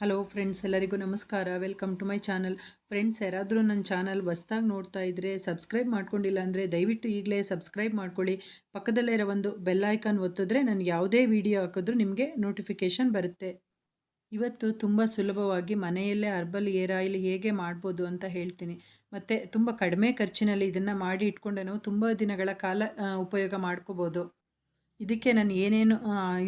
Hello friends ಎಲ್ಲರಿಗೂ ನಮಸ್ಕಾರ. Welcome to my channel friends ಯಾರಾದರೂ ನನ್ನ ಚಾನಲ್ ಹೊಸ್ದಾಗಿ ನೋಡ್ತಾ ಇದ್ದರೆ ಸಬ್ಸ್ಕ್ರೈಬ್ ಮಾಡ್ಕೊಂಡಿಲ್ಲ ಅಂದರೆ ದಯವಿಟ್ಟು ಈಗಲೇ ಸಬ್ಸ್ಕ್ರೈಬ್ ಮಾಡ್ಕೊಳ್ಳಿ. ಪಕ್ಕದಲ್ಲೇ ಇರೋ ಒಂದು ಬೆಲ್ ಐಕಾನ್ ಒತ್ತಿದ್ರೆ ನಾನು ಯಾವುದೇ ವಿಡಿಯೋ ಹಾಕಿದ್ರು ನಿಮಗೆ ನೋಟಿಫಿಕೇಷನ್ ಬರುತ್ತೆ. ಇವತ್ತು ತುಂಬ ಸುಲಭವಾಗಿ ಮನೆಯಲ್ಲೇ ಅರ್ಬಲ್ ಏರ್ ಆಯಿಲ್ ಹೇಗೆ ಮಾಡ್ಬೋದು ಅಂತ ಹೇಳ್ತೀನಿ. ಮತ್ತು ತುಂಬ ಕಡಿಮೆ ಖರ್ಚಿನಲ್ಲಿ ಇದನ್ನು ಮಾಡಿ ಇಟ್ಕೊಂಡು ನಾವು ತುಂಬ ದಿನಗಳ ಕಾಲ ಉಪಯೋಗ ಮಾಡ್ಕೋಬೋದು. ಇದಕ್ಕೆ ನಾನು ಏನೇನು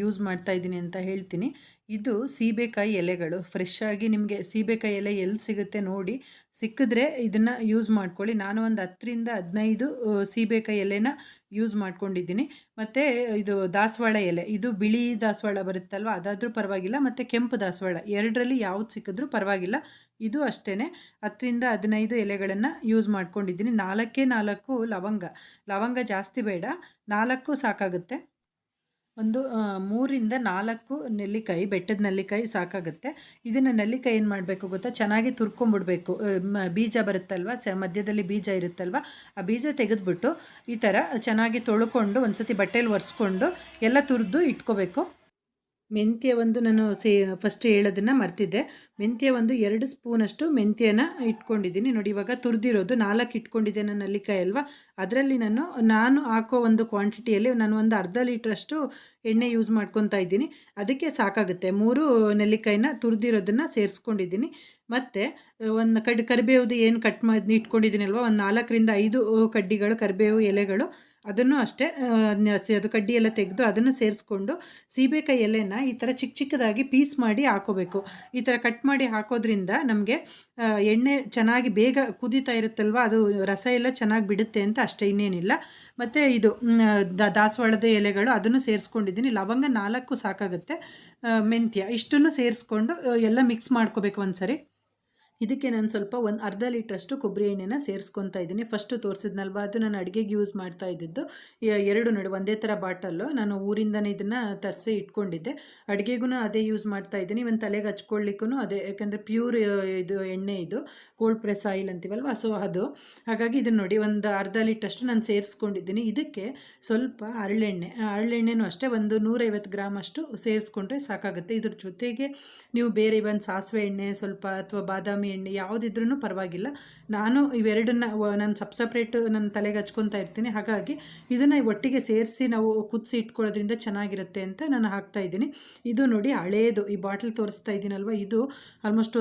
ಯೂಸ್ ಮಾಡ್ತಾ ಇದ್ದೀನಿ ಅಂತ ಹೇಳ್ತೀನಿ. ಇದು ಸೀಬೆಕಾಯಿ ಎಲೆಗಳು. ಫ್ರೆಶ್ ಆಗಿ ನಿಮಗೆ ಸೀಬೆಕಾಯಿ ಎಲೆ ಎಲ್ಲಿ ಸಿಗುತ್ತೆ ನೋಡಿ, ಸಿಕ್ಕಿದ್ರೆ ಇದನ್ನು ಯೂಸ್ ಮಾಡ್ಕೊಳ್ಳಿ. ನಾನು ಒಂದು ಹತ್ತರಿಂದ ಹದಿನೈದು ಸೀಬೆಕಾಯಿ ಎಲೆನ ಯೂಸ್ ಮಾಡ್ಕೊಂಡಿದ್ದೀನಿ. ಮತ್ತು ಇದು ದಾಸವಾಳ ಎಲೆ. ಇದು ಬಿಳಿ ದಾಸವಾಳ ಬರುತ್ತಲ್ವ, ಅದಾದರೂ ಪರವಾಗಿಲ್ಲ. ಮತ್ತು ಕೆಂಪು ದಾಸವಾಳ. ಎರಡರಲ್ಲಿ ಯಾವ್ದು ಸಿಕ್ಕಿದ್ರು ಪರವಾಗಿಲ್ಲ. ಇದು ಅಷ್ಟೇ ಹತ್ತರಿಂದ ಹದಿನೈದು ಎಲೆಗಳನ್ನು ಯೂಸ್ ಮಾಡ್ಕೊಂಡಿದ್ದೀನಿ. ನಾಲ್ಕೇ ನಾಲ್ಕು ಲವಂಗ. ಲವಂಗ ಜಾಸ್ತಿ ಬೇಡ. ನಾಲ್ಕು ಸಾಕಾಗುತ್ತೆ. ಒಂದು ಮೂರಿಂದ ನಾಲ್ಕು ನೆಲ್ಲಿಕಾಯಿ, ಬೆಟ್ಟದ ನೆಲ್ಲಿಕಾಯಿ ಸಾಕಾಗುತ್ತೆ. ಇದನ್ನು ನೆಲ್ಲಿಕಾಯಿ ಏನು ಮಾಡಬೇಕು ಗೊತ್ತಾ? ಚೆನ್ನಾಗಿ ತುರ್ಕೊಂಬಿಡ್ಬೇಕು. ಬೀಜ ಬರುತ್ತಲ್ವ? ಸ, ಮಧ್ಯದಲ್ಲಿ ಬೀಜ ಇರುತ್ತಲ್ವ? ಆ ಬೀಜ ತೆಗೆದುಬಿಟ್ಟು ಈ ಥರ ಚೆನ್ನಾಗಿ ತೊಳ್ಕೊಂಡು ಒಂದು ಸತಿ ಬಟ್ಟೆಯಲ್ಲಿ ಒರೆಸ್ಕೊಂಡು ಎಲ್ಲ ತುರಿದು ಇಟ್ಕೋಬೇಕು. ಮೆಂತ್ಯ ಒಂದು ನಾನು ಸೇ ಫಸ್ಟ್ ಹೇಳೋದನ್ನು ಮರ್ತಿದ್ದೆ. ಮೆಂತ್ಯ ಒಂದು ಎರಡು ಸ್ಪೂನಷ್ಟು ಮೆಂತ್ಯನ ಇಟ್ಕೊಂಡಿದ್ದೀನಿ. ನೋಡಿ, ಇವಾಗ ತುರಿದಿರೋದು ನಾಲ್ಕು ಇಟ್ಕೊಂಡಿದ್ದೆ ನಾನು ನಲ್ಲಿಕಾಯಿ ಅಲ್ವಾ? ಅದರಲ್ಲಿ ನಾನು ನಾನು ಹಾಕೋ ಒಂದು ಕ್ವಾಂಟಿಟಿಯಲ್ಲಿ ನಾನು ಒಂದು ಅರ್ಧ ಲೀಟ್ರಷ್ಟು ಎಣ್ಣೆ ಯೂಸ್ ಮಾಡ್ಕೊತಾ ಇದ್ದೀನಿ. ಅದಕ್ಕೆ ಸಾಕಾಗುತ್ತೆ. ಮೂರು ನೆಲ್ಲಿಕಾಯಿನ ತುರಿದಿರೋದನ್ನು ಸೇರಿಸ್ಕೊಂಡಿದ್ದೀನಿ. ಮತ್ತು ಒಂದು ಕಡ್, ಕರಿಬೇವುದು ಏನು ಕಟ್ ಮಾಡಿ ಇಟ್ಕೊಂಡಿದ್ದೀನಲ್ವ? ಒಂದು ನಾಲ್ಕರಿಂದ ಐದು ಕಡ್ಡಿಗಳು, ಕರಿಬೇವು ಎಲೆಗಳು, ಅದನ್ನು ಅಷ್ಟೇ ಅದು ಕಡ್ಡಿ ಎಲ್ಲ ತೆಗೆದು ಅದನ್ನು ಸೇರಿಸ್ಕೊಂಡು, ಸೀಬೆಕಾಯಿ ಎಲೆನ ಈ ಥರ ಚಿಕ್ಕ ಚಿಕ್ಕದಾಗಿ ಪೀಸ್ ಮಾಡಿ ಹಾಕೋಬೇಕು. ಈ ಥರ ಕಟ್ ಮಾಡಿ ಹಾಕೋದ್ರಿಂದ ನಮಗೆ ಎಣ್ಣೆ ಚೆನ್ನಾಗಿ ಬೇಗ ಕುದೀತಾ ಇರುತ್ತಲ್ವ? ಅದು ರಸ ಎಲ್ಲ ಚೆನ್ನಾಗಿ ಬಿಡುತ್ತೆ ಅಂತ ಅಷ್ಟೇ, ಇನ್ನೇನಿಲ್ಲ. ಮತ್ತು ಇದು ದಾಸವಾಳದ ಎಲೆಗಳು, ಅದನ್ನು ಸೇರಿಸ್ಕೊಂಡಿದ್ದೀನಿ. ಲವಂಗ ನಾಲ್ಕು ಸಾಕಾಗುತ್ತೆ. ಮೆಂತ್ಯ, ಇಷ್ಟನ್ನು ಸೇರಿಸ್ಕೊಂಡು ಎಲ್ಲ ಮಿಕ್ಸ್ ಮಾಡ್ಕೋಬೇಕು ಒಂದ್ಸರಿ. ಇದಕ್ಕೆ ನಾನು ಸ್ವಲ್ಪ ಒಂದು ಅರ್ಧ ಲೀಟ್ರಷ್ಟು ಕೊಬ್ಬರಿ ಎಣ್ಣೆನ ಸೇರಿಸ್ಕೊತಾ ಇದ್ದೀನಿ. ಫಸ್ಟು ತೋರಿಸಿದ್ನಲ್ವ? ಅದು ನಾನು ಅಡುಗೆಗೆ ಯೂಸ್ ಮಾಡ್ತಾ ಇದ್ದಿದ್ದು. ಎರಡು ನೋಡಿ, ಒಂದೇ ಥರ ಬಾಟಲ್ಲು ನಾನು ಊರಿಂದನೇ ಇದನ್ನು ತರಿಸಿ ಇಟ್ಕೊಂಡಿದ್ದೆ. ಅಡುಗೆಗೂ ಅದೇ ಯೂಸ್ ಮಾಡ್ತಾ ಇದ್ದೀನಿ. ಒಂದು ತಲೆಗೆ ಹಚ್ಕೊಳ್ಳಿಕ್ಕೂ ಅದೇ. ಯಾಕೆಂದರೆ ಪ್ಯೂರ್ ಇದು ಎಣ್ಣೆ ಇದು. ಕೋಲ್ಡ್ ಪ್ರೆಸ್ ಆಯಿಲ್ ಅಂತೀವಲ್ವ? ಸೊ ಅದು. ಹಾಗಾಗಿ ಇದನ್ನು ನೋಡಿ, ಒಂದು ಅರ್ಧ ಲೀಟ್ರಷ್ಟು ನಾನು ಸೇರಿಸ್ಕೊಂಡಿದ್ದೀನಿ. ಇದಕ್ಕೆ ಸ್ವಲ್ಪ ಹರಳೆಣ್ಣೆ ಅರಳೆಣ್ಣೆನೂ ಅಷ್ಟೇ ಒಂದು ನೂರೈವತ್ತು ಗ್ರಾಮ್ ಅಷ್ಟು ಸೇರಿಸ್ಕೊಂಡ್ರೆ ಸಾಕಾಗುತ್ತೆ. ಇದ್ರ ಜೊತೆಗೆ ನೀವು ಬೇರೆ ಒಂದು ಸಾಸಿವೆ ಎಣ್ಣೆ ಸ್ವಲ್ಪ ಅಥವಾ ಬಾದಾಮಿ ಎಣ್ಣೆ ಯಾವುದಿದ್ರೂ ಪರವಾಗಿಲ್ಲ. ನಾನು ಇವೆರಡನ್ನ ನಾನು ಸಪ್ ಸಪ್ರೇಟ್ ನನ್ನ ತಲೆಗೆ ಹಚ್ಕೊತಾ ಇರ್ತೀನಿ. ಹಾಗಾಗಿ ಇದನ್ನು ಒಟ್ಟಿಗೆ ಸೇರಿಸಿ ನಾವು ಕುದಿಸಿ ಇಟ್ಕೊಳ್ಳೋದ್ರಿಂದ ಚೆನ್ನಾಗಿರುತ್ತೆ ಅಂತ ನಾನು ಹಾಕ್ತಾ ಇದ್ದೀನಿ. ಇದು ನೋಡಿ ಹಳೇದು. ಈ ಬಾಟಲ್ ತೋರಿಸ್ತಾ ಇದ್ದೀನಲ್ವ? ಇದು ಆಲ್ಮೋಸ್ಟ್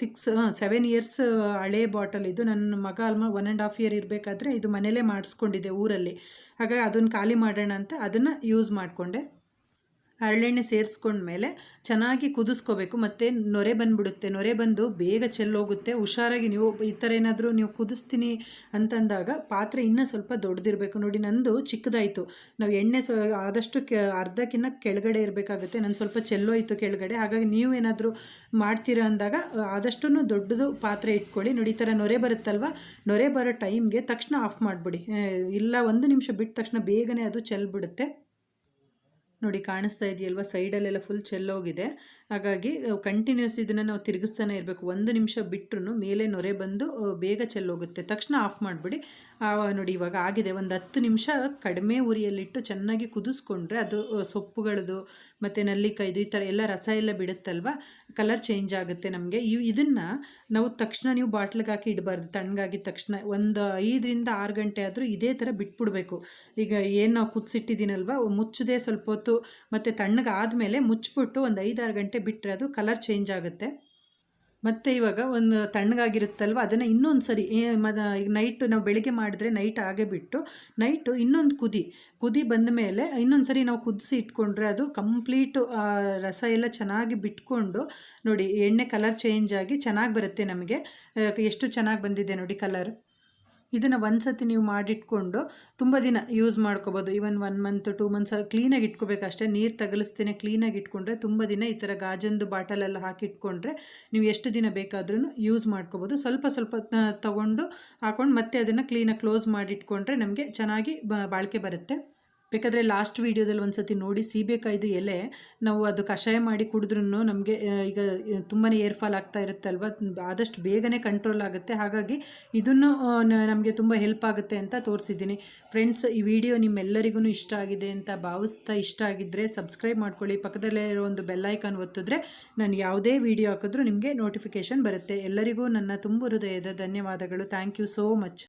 ಸಿಕ್ಸ್ ಸೆವೆನ್ ಇಯರ್ಸ್ ಹಳೇ ಬಾಟಲ್ ಇದು. ನನ್ನ ಮಗ almost one and half year ಇರಬೇಕಾದ್ರೆ ಇದು ಮನೇಲೇ ಮಾಡಿಸ್ಕೊಂಡಿದ್ದೆ ಊರಲ್ಲಿ. ಹಾಗಾಗಿ ಅದನ್ನು ಖಾಲಿ ಮಾಡೋಣ ಅಂತ ಅದನ್ನು ಯೂಸ್ ಮಾಡಿಕೊಂಡೆ. ಹರಳೆಣ್ಣೆ ಸೇರಿಸ್ಕೊಂಡ್ಮೇಲೆ ಚೆನ್ನಾಗಿ ಕುದಿಸ್ಕೋಬೇಕು. ಮತ್ತು ನೊರೆ ಬಂದುಬಿಡುತ್ತೆ. ನೊರೆ ಬಂದು ಬೇಗ ಚೆಲ್ಲೋಗುತ್ತೆ. ಹುಷಾರಾಗಿ ನೀವು ಈ ಥರ ಏನಾದರೂ ನೀವು ಕುದಿಸ್ತೀನಿ ಅಂತಂದಾಗ ಪಾತ್ರೆ ಇನ್ನೂ ಸ್ವಲ್ಪ ದೊಡ್ಡದಿರಬೇಕು ನೋಡಿ, ನಂದು ಚಿಕ್ಕದಾಯಿತು. ನಾವು ಎಣ್ಣೆ ಸ ಆದಷ್ಟು ಕೆ ಅರ್ಧಕ್ಕಿನ್ನ ಕೆಳಗಡೆ ಇರಬೇಕಾಗುತ್ತೆ. ನಾನು ಸ್ವಲ್ಪ ಚೆಲ್ಲೋಯಿತು ಕೆಳಗಡೆ. ಹಾಗಾಗಿ ನೀವು ಏನಾದರೂ ಮಾಡ್ತೀರಾ ಅಂದಾಗ ಆದಷ್ಟು ದೊಡ್ಡದು ಪಾತ್ರೆ ಇಟ್ಕೊಳ್ಳಿ. ನೋಡಿ, ಈ ಥರ ನೊರೆ ಬರುತ್ತಲ್ವ? ನೊರೆ ಬರೋ ಟೈಮ್ಗೆ ತಕ್ಷಣ ಆಫ್ ಮಾಡಿಬಿಡಿ. ಇಲ್ಲ, ಒಂದು ನಿಮಿಷ ಬಿಟ್ಟ ತಕ್ಷಣ ಬೇಗನೆ ಅದು ಚೆಲ್ಬಿಡುತ್ತೆ. ನೋಡಿ ಕಾಣಿಸ್ತಾ ಇದೆಯಲ್ವ? ಸೈಡಲ್ಲೆಲ್ಲ ಫುಲ್ ಚೆಲ್ಲೋಗಿದೆ. ಹಾಗಾಗಿ ಕಂಟಿನ್ಯೂಸ್ ಇದನ್ನು ನಾವು ತಿರುಗಿಸ್ತಾನೆ ಇರಬೇಕು. ಒಂದು ನಿಮಿಷ ಬಿಟ್ಟರು ಮೇಲೆ ನೊರೆ ಬಂದು ಬೇಗ ಚೆಲ್ಲೋಗುತ್ತೆ. ತಕ್ಷಣ ಆಫ್ ಮಾಡಿಬಿಡಿ. ನೋಡಿ ಇವಾಗ ಆಗಿದೆ. ಒಂದು ಹತ್ತು ನಿಮಿಷ ಕಡಿಮೆ ಉರಿಯಲ್ಲಿಟ್ಟು ಚೆನ್ನಾಗಿ ಕುದಿಸ್ಕೊಂಡ್ರೆ ಅದು ಸೊಪ್ಪುಗಳದು, ಮತ್ತು ನಲ್ಲಿಕಾಯ್ದು ಈ ಥರ ಎಲ್ಲ ರಸ ಎಲ್ಲ ಬಿಡುತ್ತಲ್ವ? ಕಲರ್ ಚೇಂಜ್ ಆಗುತ್ತೆ ನಮಗೆ. ಇವು ಇದನ್ನು ನಾವು ತಕ್ಷಣ ನೀವು ಬಾಟ್ಲಿಗೆ ಹಾಕಿ ಇಡಬಾರ್ದು. ತಣ್ಣಗಾಗಿದ ತಕ್ಷಣ ಒಂದು ಐದರಿಂದ ಆರು ಗಂಟೆ ಆದರೂ ಇದೇ ಥರ ಬಿಟ್ಬಿಡ್ಬೇಕು. ಈಗ ಏನು ನಾವು ಕುದಿಸಿಟ್ಟಿದ್ದೀನಲ್ವ? ಮುಚ್ಚದೆ ಸ್ವಲ್ಪ ಹೊತ್ತು ಮತ್ತು ತಣ್ಣಗಾದ್ಮೇಲೆ ಮುಚ್ಚಿಬಿಟ್ಟು ಒಂದು ಐದಾರು ಗಂಟೆ ಬಿಟ್ಟರೆ ಅದು ಕಲರ್ ಚೇಂಜ್ ಆಗುತ್ತೆ. ಮತ್ತು ಇವಾಗ ಒಂದು ತಣ್ಣಗಾಗಿರುತ್ತಲ್ವ, ಅದನ್ನು ಇನ್ನೊಂದು ಸರಿ ಈಗ ನೈಟು ನಾವು ಬೆಳಿಗ್ಗೆ ಮಾಡಿದ್ರೆ ನೈಟ್ ಆಗೇ ಬಿಟ್ಟು ನೈಟು ಇನ್ನೊಂದು ಕುದಿ ಕುದಿ ಬಂದ ಮೇಲೆ ಇನ್ನೊಂದು ಸರಿ ನಾವು ಕುದಿಸಿ ಇಟ್ಕೊಂಡ್ರೆ ಅದು ಕಂಪ್ಲೀಟು ರಸ ಎಲ್ಲ ಚೆನ್ನಾಗಿ ಬಿಟ್ಕೊಂಡು, ನೋಡಿ ಎಣ್ಣೆ ಕಲರ್ ಚೇಂಜ್ ಆಗಿ ಚೆನ್ನಾಗಿ ಬರುತ್ತೆ ನಮಗೆ. ಎಷ್ಟು ಚೆನ್ನಾಗಿ ಬಂದಿದೆ ನೋಡಿ ಕಲರ್ ಇದನ್ನು ಒಂದು ಸತಿ ನೀವು ಮಾಡಿಟ್ಕೊಂಡು ತುಂಬ ದಿನ ಯೂಸ್ ಮಾಡ್ಕೋಬೋದು. Even one month two months ಕ್ಲೀನಾಗಿ ಇಟ್ಕೋಬೇಕು ಅಷ್ಟೇ. ನೀರು ತಗಲಿಸ್ತೇನೆ ಕ್ಲೀನಾಗಿ ಇಟ್ಕೊಂಡ್ರೆ ತುಂಬ ದಿನ ಈ ಥರ ಗಾಜಂದು ಬಾಟಲೆಲ್ಲ ಹಾಕಿಟ್ಕೊಂಡ್ರೆ ನೀವು ಎಷ್ಟು ದಿನ ಬೇಕಾದ್ರೂ ಯೂಸ್ ಮಾಡ್ಕೋಬೋದು. ಸ್ವಲ್ಪ ಸ್ವಲ್ಪ ತಗೊಂಡು ಹಾಕೊಂಡು ಮತ್ತೆ ಅದನ್ನು ಕ್ಲೀನಾಗಿ ಕ್ಲೋಸ್ ಮಾಡಿಟ್ಕೊಂಡ್ರೆ ನಮಗೆ ಚೆನ್ನಾಗಿ ಬಾಳಿಕೆ ಬರುತ್ತೆ. ಬೇಕಾದರೆ ಲಾಸ್ಟ್ ವೀಡಿಯೋದಲ್ಲಿ ಒಂದು ಸತಿ ನೋಡಿ ಸೀಬೇಕಾಯ್ದು ಎಲೆ ನಾವು ಅದು ಕಷಾಯ ಮಾಡಿ ಕುಡಿದ್ರೂ ನಮಗೆ ಈಗ ತುಂಬಾ ಏರ್ಫಾಲ್ ಆಗ್ತಾ ಇರುತ್ತೆ ಅಲ್ವಾ ಆದಷ್ಟು ಬೇಗನೆ ಕಂಟ್ರೋಲ್ ಆಗುತ್ತೆ. ಹಾಗಾಗಿ ಇದನ್ನು ನಮಗೆ ತುಂಬ ಹೆಲ್ಪ್ ಆಗುತ್ತೆ ಅಂತ ತೋರಿಸಿದ್ದೀನಿ. ಫ್ರೆಂಡ್ಸ್ ಈ ವಿಡಿಯೋ ನಿಮ್ಮೆಲ್ಲರಿಗೂ ಇಷ್ಟ ಆಗಿದೆ ಅಂತ ಭಾವಿಸ್ತಾ ಇಷ್ಟ ಆಗಿದ್ದರೆ ಸಬ್ಸ್ಕ್ರೈಬ್ ಮಾಡ್ಕೊಳ್ಳಿ. ಪಕ್ಕದಲ್ಲೇ ಇರೋ ಒಂದು ಬೆಲ್ಲೈಕಾನ್ ಒತ್ತಿದ್ರೆ ನಾನು ಯಾವುದೇ ವಿಡಿಯೋ ಹಾಕಿದ್ರೂ ನಿಮಗೆ ನೋಟಿಫಿಕೇಷನ್ ಬರುತ್ತೆ. ಎಲ್ಲರಿಗೂ ನನ್ನ ತುಂಬ ಹೃದಯದ ಧನ್ಯವಾದಗಳು. Thank you so much